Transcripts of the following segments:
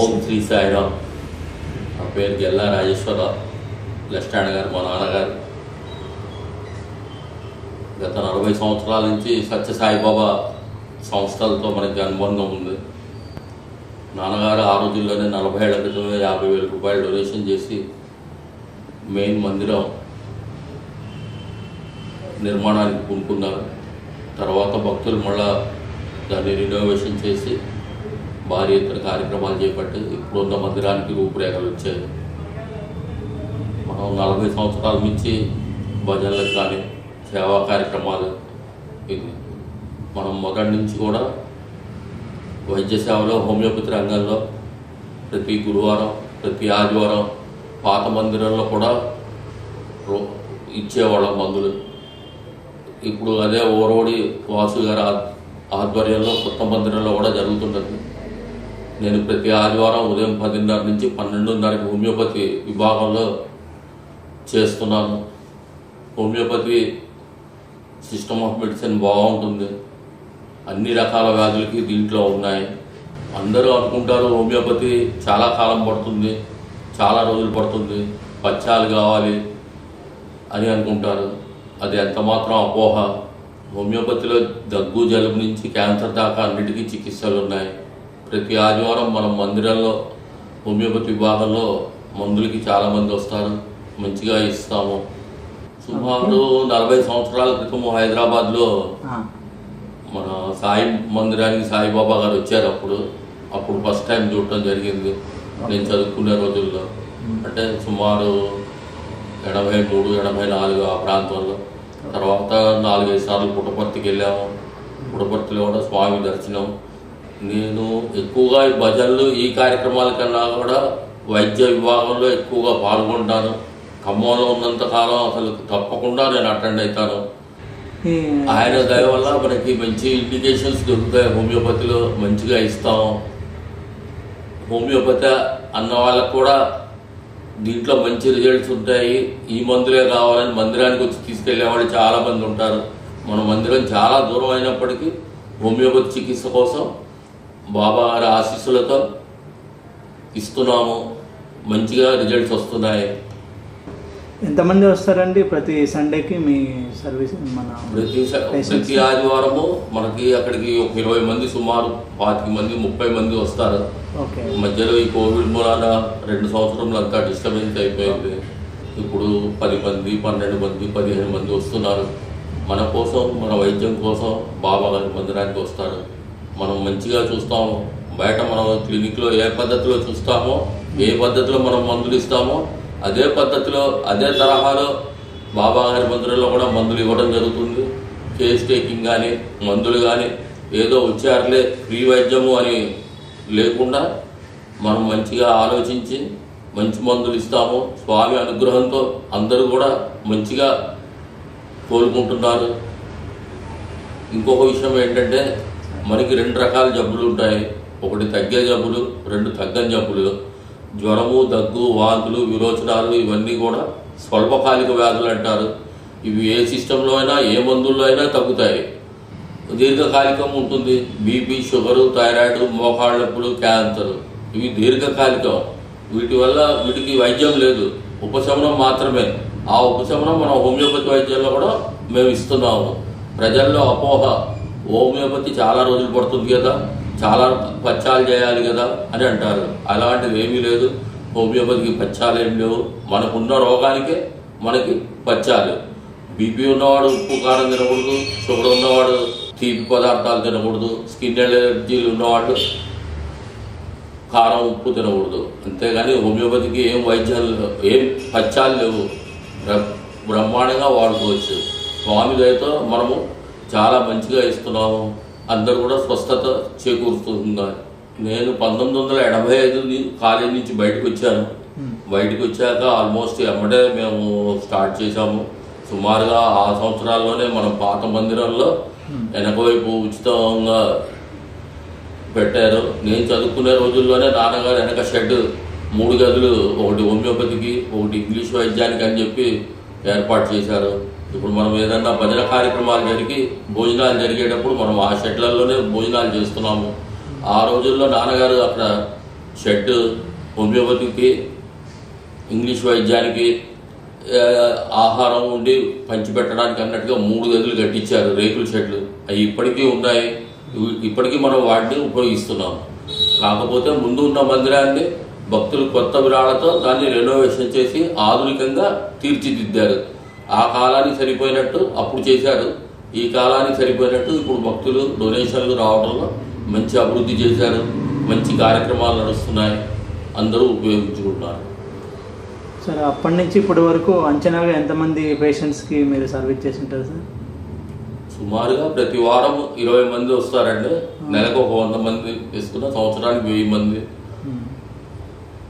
ఓం శ్రీ సాయిరామ్. నా పేరు గెల్లా రాజేశ్వరరావు. లెస్టాండ్ గారు మా నాన్నగారు. గత నలభై సంవత్సరాల నుంచి సత్య సాయిబాబా సంస్థలతో మనకి అనుబంధం ఉంది. నాన్నగారు ఆ రోజుల్లోనే నలభై ఏళ్ళ క్రితమే యాభై వేల రూపాయలు డొనేషన్ చేసి మెయిన్ మందిరం నిర్మాణానికి పూనుకున్నారు. తర్వాత భక్తులు మళ్ళా దాన్ని రినోవేషన్ చేసి భారీ ఎత్తున కార్యక్రమాలు చేపట్టి ఇప్పుడున్న మందిరానికి రూపురేఖలు వచ్చాయి. మనం నలభై సంవత్సరాల నుంచి భజనలకు కానీ సేవా కార్యక్రమాలు ఇది. మనం మొదటి నుంచి కూడా వైద్య సేవలో హోమియోపతి రంగంలో ప్రతి గురువారం ప్రతి ఆదివారం పాత మందిరంలో కూడా ఇచ్చేవాళ్ళం మందులు. ఇప్పుడు అదే ఓరోడి వాసు గారి ఆధ్వర్యంలో కొత్త మందిరంలో కూడా జరుగుతున్నది. నేను ప్రతి ఆదివారం ఉదయం పదిన్నర నుంచి పన్నెండున్నరకి హోమియోపతి విభాగంలో చేస్తున్నాను. హోమియోపతి సిస్టమ్ ఆఫ్ మెడిసిన్ బాగుంటుంది. అన్ని రకాల వ్యాధులకి దీంట్లో ఉన్నాయి. అందరూ అనుకుంటారు హోమియోపతి చాలా కాలం పడుతుంది చాలా రోజులు పడుతుంది పచ్చాలు కావాలి అని అనుకుంటారు. అది ఎంత మాత్రం అపోహ. హోమియోపతిలో దగ్గు జలుబు నుంచి క్యాన్సర్ దాకా అన్నిటికీ చికిత్సలు ఉన్నాయి. ప్రతి ఆదివారం మనం మందిరంలో హోమియోపతి విభాగంలో మందులకి చాలామంది వస్తారు. మంచిగా ఇస్తాము. సుమారు నలభై సంవత్సరాల క్రితం హైదరాబాద్లో మన సాయి మందిరానికి సాయిబాబా గారు వచ్చారు అప్పుడు. అప్పుడు ఫస్ట్ టైం చూడటం జరిగింది. నేను చదువుకునే రోజుల్లో. అంటే సుమారు ఎనభై మూడు ఎనభై నాలుగు ఆ ప్రాంతంలో. తర్వాత నాలుగైదు సార్లు పుట్టపర్తికి వెళ్ళాము. పుట్టపర్తిలో కూడా స్వామి దర్శనం. నేను ఎక్కువగా ఈ భజనలు ఈ కార్యక్రమాల కన్నా కూడా వైద్య విభాగంలో ఎక్కువగా పాల్గొంటాను. ఖమ్మంలో ఉన్నంత కాలం అసలు తప్పకుండా నేను అటెండ్ అవుతాను. ఆయన దయ వల్ల మనకి మంచి ఇండికేషన్స్ దొరుకుతాయి. హోమియోపతిలో మంచిగా ఇస్తాం హోమియోపతి అన్న వాళ్ళకు కూడా దీంట్లో మంచి రిజల్ట్స్ ఉంటాయి. ఈ మందులే కావాలని మందిరానికి వచ్చి తీసుకెళ్ళే వాళ్ళు చాలా మంది ఉంటారు. మన మందిరం చాలా దూరం అయినప్పటికీ హోమియోపతి చికిత్స కోసం బాబా గారి ఆశీస్సులతో ఇస్తున్నాము. మంచిగా రిజల్ట్స్ వస్తున్నాయి. ఎంతమంది వస్తారండి ప్రతి సండేకి మీ సర్వీస్ మన ప్రతి. ప్రతి ఆదివారము మనకి అక్కడికి ఒక ఇరవై మంది సుమారు పాతిక మంది ముప్పై మంది వస్తారు. ఓకే. మధ్యలో ఈ కోవిడ్ మూలాన రెండు సంవత్సరంలో అంతా డిస్టర్బెన్స్ అయిపోయింది. ఇప్పుడు పది మంది పన్నెండు మంది పదిహేను మంది వస్తున్నారు. మన కోసం మన వైద్యం కోసం బాబా గారి మందిరానికి వస్తారు. మనం మంచిగా చూస్తాము. బయట మనం క్లినిక్లో ఏ పద్ధతిలో చూస్తామో ఏ పద్ధతిలో మనం మందులు ఇస్తామో అదే పద్ధతిలో అదే తరహాలో బాబా గారి మందిరంలో కూడా మందులు ఇవ్వడం జరుగుతుంది. కేస్ టేకింగ్ కానీ మందులు కానీ ఏదో వచ్చారులే ఫ్రీ వైద్యము అని లేకుండా మనం మంచిగా ఆలోచించి మంచి మందులు ఇస్తాము. స్వామి అనుగ్రహంతో అందరూ కూడా మంచిగా కోలుకుంటున్నారు. ఇంకొక విషయం ఏంటంటే మనకి రెండు రకాల జబ్బులు ఉంటాయి. ఒకటి తగ్గే జబ్బులు రెండు తగ్గని జబ్బులు. జ్వరము దగ్గు వాంతులు విరోచనాలు ఇవన్నీ కూడా స్వల్పకాలిక వ్యాధులు అంటారు. ఇవి ఏ సిస్టంలో అయినా ఏ మందుల్లో అయినా తగ్గుతాయి. దీర్ఘకాలికం ఉంటుంది. బీపీ షుగరు థైరాయిడ్ మోకాళ్ళ నొప్పులు క్యాన్సర్. ఇవి దీర్ఘకాలికం. వీటి వల్ల వీటికి వైద్యం లేదు. ఉపశమనం మాత్రమే. ఆ ఉపశమనం మన హోమియోపతి వైద్యంలో కూడా మేము ఇస్తున్నాము. ప్రజల్లో అపోహ. హోమియోపతి చాలా రోజులు పడుతుంది కదా చాలా పచ్చాలు చేయాలి కదా అని అంటారు. అలాంటిది ఏమీ లేదు. హోమియోపతికి పచ్చాలు ఏం లేవు. మనకున్న రోగానికే మనకి పచ్చాలు. బీపీ ఉన్నవాడు ఉప్పు కారం తినకూడదు షుగర్ ఉన్నవాడు తీపి పదార్థాలు తినకూడదు స్కిన్ ఎలర్జీలు ఉన్నవాళ్ళు కారం ఉప్పు తినకూడదు. అంతేగాని హోమియోపతికి ఏం వైద్యాలు లేవు, ఏం పచ్చాలు లేవు. బ్రహ్మాండంగా వాడుకోవచ్చు. స్వామి దయతో మనము చాలా మంచిగా ఇస్తున్నాము. అందరు కూడా స్వస్థత చేకూరుతున్నారు నేను పంతొమ్మిది వందల ఎనభై ఐదు కాలేజీ నుంచి బయటకు వచ్చాను. బయటకు వచ్చాక ఆల్మోస్ట్ ఎమ్మటే మేము స్టార్ట్ చేశాము. సుమారుగా ఆ సంవత్సరాల్లోనే మనం పాత మందిరంలో వెనక వైపు ఉచితంగా పెట్టారు. నేను చదువుకునే రోజుల్లోనే నాన్నగారు వెనక షెడ్ మూడు గదులు ఒకటి హోమియోపతికి ఒకటి ఇంగ్లీష్ వైద్యానికి అని చెప్పి ఏర్పాటు చేశారు. ఇప్పుడు మనం ఏదన్నా భజన కార్యక్రమాలు జరిగి భోజనాలు జరిగేటప్పుడు మనం ఆ షెడ్లలోనే భోజనాలు చేస్తున్నాము. ఆ రోజుల్లో నాన్నగారు అక్కడ షెడ్ హోమియోపతికి ఇంగ్లీష్ వైద్యానికి ఆహారం ఉండి పంచిపెట్టడానికి అన్నట్టుగా మూడు గదులు కట్టించారు రేకుల షెడ్లు. అవి ఇప్పటికీ ఉన్నాయి. ఇప్పటికీ మనం వాటిని ఉపయోగిస్తున్నాం కాకపోతే ముందు ఉన్న మందిరాన్ని భక్తులు కొత్త విరాళతో దాన్ని రెనోవేషన్ చేసి ఆధునికంగా తీర్చిదిద్దారు. ఆ కాలానికి సరిపోయినట్టు అప్పుడు చేశారు. ఈ కాలానికి సరిపోయినట్టు ఇప్పుడు భక్తులు డొనేషన్లు రావడంలో మంచి అభివృద్ధి చేశారు. మంచి కార్యక్రమాలు నడుస్తున్నాయి. అందరూ ఉపయోగించుకుంటున్నారు. సార్ అప్పటి నుంచి ఇప్పటి వరకు అంచనాగా ఎంతమంది పేషెంట్స్కి మీరు సర్వీస్ చేసి ఉంటారు సార్? సుమారుగా ప్రతి వారం ఇరవై మంది వస్తారండి. నెలకు ఒక వంద మంది తీసుకున్న సంవత్సరానికి వెయ్యి మంది.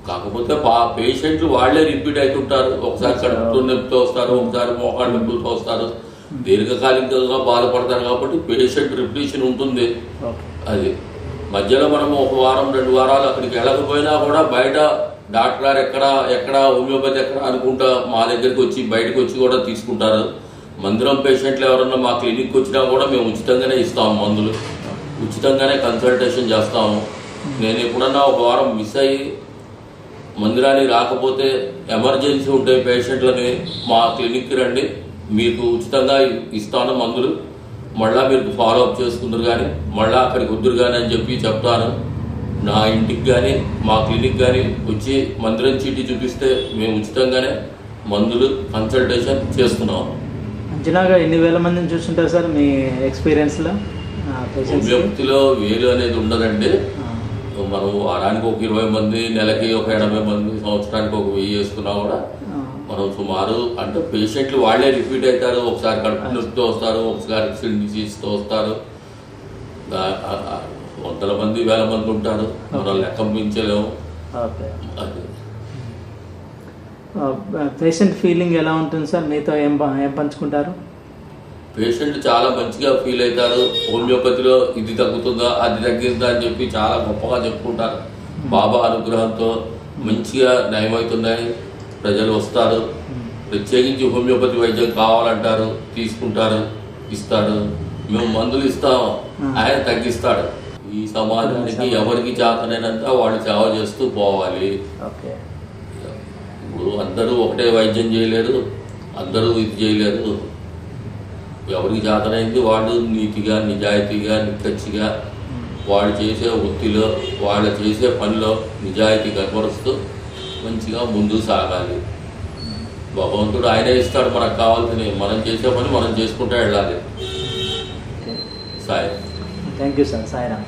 కాకపోతే పా పేషెంట్లు వాళ్ళే రిపీట్ అవుతుంటారు ఒకసారి కడుపుతో నొప్పితో వస్తారు ఒకసారి మోకాళ్ళ నొప్పులతో వస్తారు. దీర్ఘకాలికంగా బాధపడతారు కాబట్టి పేషెంట్ రిపిటేషన్ ఉంటుంది. అది. మధ్యలో మనము ఒక వారం రెండు వారాలు అక్కడికి వెళ్ళకపోయినా కూడా బయట డాక్టర్ గారు ఎక్కడ ఎక్కడ హోమియోపతి ఎక్కడ అనుకుంటా మా దగ్గరికి వచ్చి బయటకు వచ్చి కూడా తీసుకుంటారు. మందిరం పేషెంట్లు ఎవరన్నా మా క్లినిక్కి వచ్చినా కూడా మేము ఉచితంగానే ఇస్తాము మందులు. ఉచితంగానే కన్సల్టేషన్ చేస్తాము. నేను ఎప్పుడన్నా ఒక వారం మిస్ అయ్యి మందిరానికి రాకపోతే ఎమర్జెన్సీ ఉంటే పేషెంట్లని మా క్లినిక్కి రండి. మీకు ఉచితంగా ఇస్తాను మందులు. మళ్ళా మీరు ఫాలో అప్ చేసుకుందరు కానీ మళ్ళా అక్కడికి వద్దురు కానీ అని చెప్పి చెప్తాను. నా ఇంటికి కానీ మా క్లినిక్ కానీ వచ్చి మందిరం చీటీ చూపిస్తే మేము ఉచితంగానే మందులు కన్సల్టేషన్ చేస్తున్నాం. అంచనాగా ఎన్ని వేల మందిని చూస్తుంటారు సార్ మీ ఎక్స్పీరియన్స్లో? హోమియోపతిలో వేలు అనేది ఉండదండి. మనం వారానికి ఒక ఇరవై మంది నెలకి ఒక ఎనభై మంది సంవత్సరానికి ఒక వెయ్యి వేసుకున్నా కూడా మనం సుమారు అంటే పేషెంట్లు వాళ్ళే రిపీట్ అవుతారు. ఒకసారి కడుపు నొప్పితో వస్తారు ఒకసారి స్కిన్ డిసీజ్తో వస్తారు. వందల మంది వేల మంది ఉంటారు. మనం లెక్క అది. పేషెంట్ ఫీలింగ్ ఎలా ఉంటుంది సార్? మీతో ఏం ఏం పంచుకుంటారు? పేషెంట్ చాలా మంచిగా ఫీల్ అవుతారు. హోమియోపతిలో ఇది తగ్గుతుందా అది తగ్గిందా అని చెప్పి చాలా గొప్పగా చెప్పుకుంటారు. బాబా అనుగ్రహంతో మంచిగా నయమవుతున్నాయి ప్రజలు వస్తారు. ప్రత్యేకించి హోమియోపతి వైద్యం కావాలంటారు తీసుకుంటారు ఇస్తాడు మేము మందులు ఇస్తాం. ఆయన తగ్గిస్తాడు. ఈ సమాజానికి ఎవరికి చేతనైనంత వాళ్ళు సేవ చేస్తూ పోవాలి. ఇప్పుడు అందరూ ఒకటే వైద్యం చేయలేరు అందరూ ఇది చేయలేరు. ఎవరికి చేతనైంది వాళ్ళు నీతిగా నిజాయితీగా నిక్కచ్చిగా వాళ్ళు చేసే వృత్తిలో వాళ్ళు చేసే పనిలో నిజాయితీ కనబరుస్తూ మంచిగా ముందుకు సాగాలి. భగవంతుడు ఆయనే ఇస్తాడు మనకు కావాల్సినవి. మనం చేసే పని మనం చేసుకుంటూ వెళ్ళాలి. Sai. Thank you sir. Sairam.